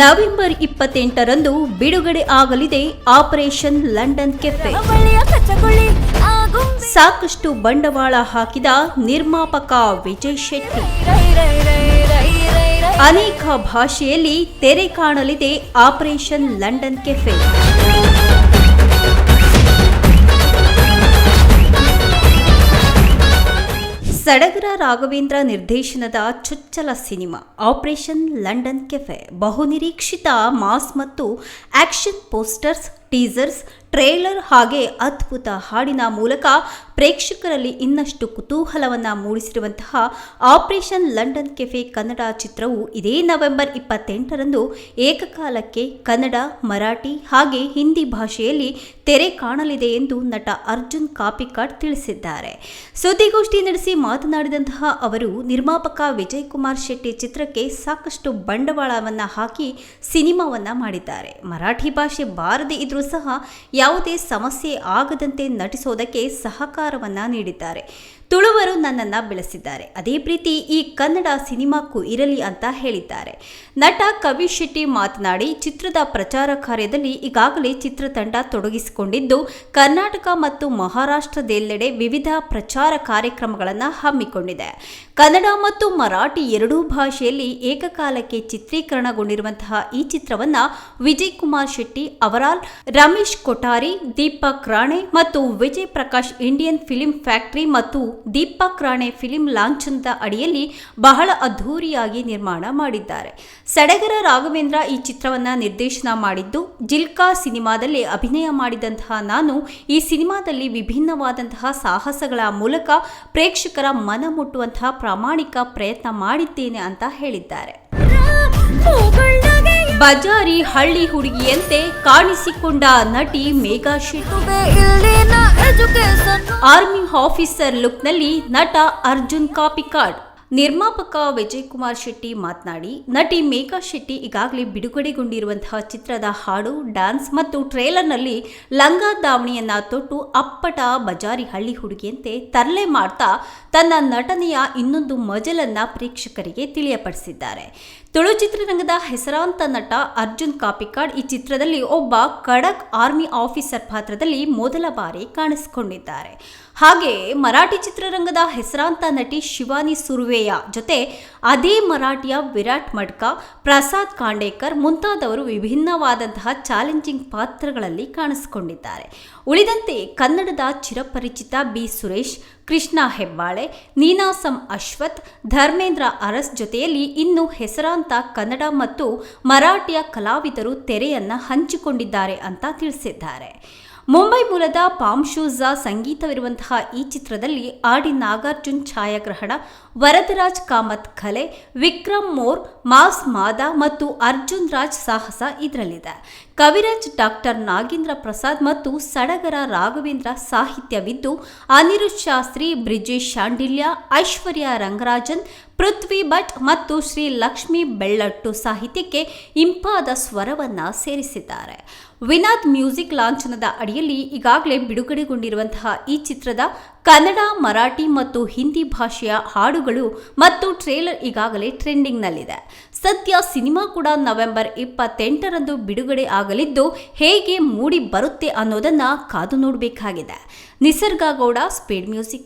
November ಇಪ್ಪತ್ತೆಂಟರಂದು ಬಿಡುಗಡೆ ಆಗಲಿದೆ operation London cafe. ಸಾಕಷ್ಟು ಬಂಡವಾಳ ಹಾಕಿದ ನಿರ್ಮಾಪಕ ವಿಜಯ್ ಶೆಟ್ಟಿ. ಅನೇಕ ಭಾಷೆಯಲ್ಲಿ ತೆರೆ ಕಾಣಲಿದೆ operation London cafe. Sadagara Raghavendra ನಿರ್ದೇಶನದ ಚುಚ್ಚಲ ಸಿನಿಮಾ ಆಪರೇಷನ್ ಲಂಡನ್ ಕೆಫೆ ಬಹುನಿರೀಕ್ಷಿತ ಮಾಸ್ ಮತ್ತು ಆಕ್ಷನ್ ಪೋಸ್ಟರ್ಸ್ ಟೀಸರ್ಸ್ ಟ್ರೇಲರ್ ಹಾಗೆ ಅದ್ಭುತ ಹಾಡಿನ ಮೂಲಕ ಪ್ರೇಕ್ಷಕರಲ್ಲಿ ಇನ್ನಷ್ಟು ಕುತೂಹಲವನ್ನು ಮೂಡಿಸಿರುವಂತಹ ಆಪರೇಷನ್ ಲಂಡನ್ ಕೆಫೆ ಕನ್ನಡ ಚಿತ್ರವು ಇದೇ ನವೆಂಬರ್ ಇಪ್ಪತ್ತೆಂಟರಂದು ಏಕಕಾಲಕ್ಕೆ ಕನ್ನಡ, ಮರಾಠಿ ಹಾಗೆ ಹಿಂದಿ ಭಾಷೆಯಲ್ಲಿ ತೆರೆ ಕಾಣಲಿದೆ ಎಂದು ನಟ ಅರ್ಜುನ್ ಕಾಪಿಕಾಡ್ ತಿಳಿಸಿದ್ದಾರೆ. ಸುದ್ದಿಗೋಷ್ಠಿ ನಡೆಸಿ ಮಾತನಾಡಿದಂತಹ ಅವರು, ನಿರ್ಮಾಪಕ ವಿಜಯ್ ಕುಮಾರ್ ಶೆಟ್ಟಿ ಚಿತ್ರಕ್ಕೆ ಸಾಕಷ್ಟು ಬಂಡವಾಳವನ್ನು ಹಾಕಿ ಸಿನಿಮಾವನ್ನು ಮಾಡಿದ್ದಾರೆ. ಮರಾಠಿ ಭಾಷೆ ಬಾರದೇ ಇದ್ರೂ ಸಹ ಯಾವುದೇ ಸಮಸ್ಯೆ ಆಗದಂತೆ ನಟಿಸೋದಕ್ಕೆ ಸಹಕಾರವನ್ನ ನೀಡಿದ್ದಾರೆ. ತುಳುವರು ನನ್ನನ್ನು ಬೆಳೆಸಿದ್ದಾರೆ. ಅದೇ ಪ್ರೀತಿ ಈ ಕನ್ನಡ ಸಿನಿಮಾಕ್ಕೂ ಇರಲಿ ಅಂತ ಹೇಳಿದ್ದಾರೆ. ನಟ ಕವಿ ಶೆಟ್ಟಿ ಮಾತನಾಡಿ, ಚಿತ್ರದ ಪ್ರಚಾರ ಕಾರ್ಯದಲ್ಲಿ ಈಗಾಗಲೇ ಚಿತ್ರತಂಡ ತೊಡಗಿಸಿಕೊಂಡಿದ್ದು, ಕರ್ನಾಟಕ ಮತ್ತು ಮಹಾರಾಷ್ಟ್ರದೆಲ್ಲೆಡೆ ವಿವಿಧ ಪ್ರಚಾರ ಕಾರ್ಯಕ್ರಮಗಳನ್ನು ಹಮ್ಮಿಕೊಂಡಿದೆ. ಕನ್ನಡ ಮತ್ತು ಮರಾಠಿ ಎರಡೂ ಭಾಷೆಯಲ್ಲಿ ಏಕಕಾಲಕ್ಕೆ ಚಿತ್ರೀಕರಣಗೊಂಡಿರುವಂತಹ ಈ ಚಿತ್ರವನ್ನ ವಿಜಯ್ ಕುಮಾರ್ ಶೆಟ್ಟಿ ಅವರಾಲ್, ರಮೇಶ್ ಕೊಠಾರಿ, ದೀಪಕ್ ರಾಣೆ ಮತ್ತು Vijay Prakash Indian film factory ಮತ್ತು ದೀಪಕ್ ರಾಣೆ ಫಿಲಿಂ ಲಾಂಛನದ ಅಡಿಯಲ್ಲಿ ಬಹಳ ಅದ್ಧೂರಿಯಾಗಿ ನಿರ್ಮಾಣ ಮಾಡಿದ್ದಾರೆ. ಸಡಗರ ರಾಘವೇಂದ್ರ ಈ ಚಿತ್ರವನ್ನ ನಿರ್ದೇಶನ ಮಾಡಿದ್ದು, ಜಿಲ್ಕಾ ಸಿನಿಮಾದಲ್ಲಿ ಅಭಿನಯ ಮಾಡಿದಂತಹ ನಾನು ಈ ಸಿನಿಮಾದಲ್ಲಿ ವಿಭಿನ್ನವಾದಂತಹ ಸಾಹಸಗಳ ಮೂಲಕ ಪ್ರೇಕ್ಷಕರ ಮನ ಮುಟ್ಟುವಂತಹ ಪ್ರಾಮಾಣಿಕ ಪ್ರಯತ್ನ ಮಾಡಿದ್ದೇನೆ ಅಂತ ಹೇಳಿದ್ದಾರೆ. ಬಜಾರಿ ಹಳ್ಳಿ ಹುಡುಗಿಯಂತೆ ಕಾಣಿಸಿಕೊಂಡ ನಟಿ ಮೇಘಾ ಶೆಟ್ಟಿ. ಆರ್ಮಿ ಆಫೀಸರ್ ಲುಕ್ನಲ್ಲಿ ನಟ ಅರ್ಜುನ್ ಕಾಪಿಕಾಡ್. ನಿರ್ಮಾಪಕ ವಿಜಯ್ ಕುಮಾರ್ ಶೆಟ್ಟಿ ಮಾತನಾಡಿ, ನಟಿ ಮೇಘಾ ಶೆಟ್ಟಿ ಈಗಾಗಲೇ ಬಿಡುಗಡೆಗೊಂಡಿರುವಂತಹ ಚಿತ್ರದ ಹಾಡು, ಡ್ಯಾನ್ಸ್ ಮತ್ತು ಟ್ರೇಲರ್ನಲ್ಲಿ ಲಂಗ ದಾವಣಿಯನ್ನ ತೊಟ್ಟು ಅಪ್ಪಟ ಬಜಾರಿ ಹಳ್ಳಿ ಹುಡುಗಿಯಂತೆ ತರಲೆ ಮಾಡ್ತಾ ತನ್ನ ನಟನೆಯ ಇನ್ನೊಂದು ಮಜಲನ್ನ ಪ್ರೇಕ್ಷಕರಿಗೆ ತಿಳಿಯಪಡಿಸಿದ್ದಾರೆ. ತುಳು ಚಿತ್ರರಂಗದ ಹೆಸರಾಂತ ನಟ ಅರ್ಜುನ್ ಕಾಪಿಕಾಡ್ ಈ ಚಿತ್ರದಲ್ಲಿ ಒಬ್ಬ ಖಡಕ್ ಆರ್ಮಿ ಆಫೀಸರ್ ಪಾತ್ರದಲ್ಲಿ ಮೊದಲ ಬಾರಿ ಕಾಣಿಸಿಕೊಂಡಿದ್ದಾರೆ. ಹಾಗೆ ಮರಾಠಿ ಚಿತ್ರರಂಗದ ಹೆಸರಾಂತ ನಟಿ ಶಿವಾನಿ ಸುರ್ವೆಯ ಜೊತೆ ಅದೇ ಮರಾಠಿಯ ವಿರಾಟ್ ಮಡ್ಕ, ಪ್ರಸಾದ್ ಕಾಂಡೇಕರ್ ಮುಂತಾದವರು ವಿಭಿನ್ನವಾದಂತಹ ಚಾಲೆಂಜಿಂಗ್ ಪಾತ್ರಗಳಲ್ಲಿ ಕಾಣಿಸಿಕೊಂಡಿದ್ದಾರೆ. ಉಳಿದಂತೆ ಕನ್ನಡದ ಚಿರಪರಿಚಿತ ಬಿ ಸುರೇಶ್, ಕೃಷ್ಣ ಹೆಬ್ಬಾಳೆ, ನೀನಾಸಂ ಅಶ್ವಥ್, ಧರ್ಮೇಂದ್ರ ಅರಸ್ ಜೊತೆಯಲ್ಲಿ ಇನ್ನು ಹೆಸರಾಂತ ಕನ್ನಡ ಮತ್ತು ಮರಾಠಿಯ ಕಲಾವಿದರು ತೆರೆಯನ್ನ ಹಂಚಿಕೊಂಡಿದ್ದಾರೆ ಅಂತ ತಿಳಿಸಿದ್ದಾರೆ. ಮುಂಬೈ ಮೂಲದ ಪಾಮ್ ಪಾಮ್ಶೂಜಾ ಸಂಗೀತವಿರುವಂತಹ ಈ ಚಿತ್ರದಲ್ಲಿ ಆಡಿ ನಾಗಾರ್ಜುನ್ ಛಾಯಾಗ್ರಹಣ, ವರದರಾಜ್ ಕಾಮತ್ ಕಲೆ, ವಿಕ್ರಮ್ ಮೋರ್, ಮಾಸ್ ಮಾದ ಮತ್ತು ಅರ್ಜುನ್ ರಾಜ್ ಸಾಹಸ ಇದರಲ್ಲಿದೆ. ಕವಿರಾಜ್ ಡಾಕ್ಟರ್ ನಾಗೇಂದ್ರ ಪ್ರಸಾದ್ ಮತ್ತು ಸಡಗರ ರಾಘವೇಂದ್ರ ಸಾಹಿತ್ಯವಿದ್ದು ಅನಿರುದ್ ಶಾಸ್ತ್ರಿ, ಬ್ರಿಜೇಶ್ ಶಾಂಡಿಲ್ಯ, ಐಶ್ವರ್ಯ ರಂಗರಾಜನ್ ಪೃಥ್ವಿ ಭಟ್ ಮತ್ತು ಶ್ರೀ ಲಕ್ಷ್ಮೀ ಬೆಳ್ಳಟ್ಟು ಸಾಹಿತ್ಯಕ್ಕೆ ಇಂಪಾದ ಸ್ವರವನ್ನ ಸೇರಿಸಿದ್ದಾರೆ. ವಿನಾದ್ ಮ್ಯೂಸಿಕ್ ಲಾಂಛನದ ಅಡಿಯಲ್ಲಿ ಈಗಾಗಲೇ ಬಿಡುಗಡೆಗೊಂಡಿರುವಂತಹ ಈ ಚಿತ್ರದ ಕನ್ನಡ, ಮರಾಠಿ ಮತ್ತು ಹಿಂದಿ ಭಾಷೆಯ ಹಾಡುಗಳು ಮತ್ತು ಟ್ರೇಲರ್ ಈಗಾಗಲೇ ಟ್ರೆಂಡಿಂಗ್ನಲ್ಲಿದೆ. ಸದ್ಯ ಸಿನಿಮಾ ಕೂಡ ನವೆಂಬರ್ ಇಪ್ಪತ್ತೆಂಟರಂದು ಬಿಡುಗಡೆ ಆಗಲಿದ್ದು ಹೇಗೆ ಮೂಡಿ ಬರುತ್ತೆ ಅನ್ನೋದನ್ನ ಕಾದು ನೋಡಬೇಕಾಗಿದೆ. ನಿಸರ್ಗ ಗೌಡ, ಸ್ಪೀಡ್ ಮ್ಯೂಸಿಕ್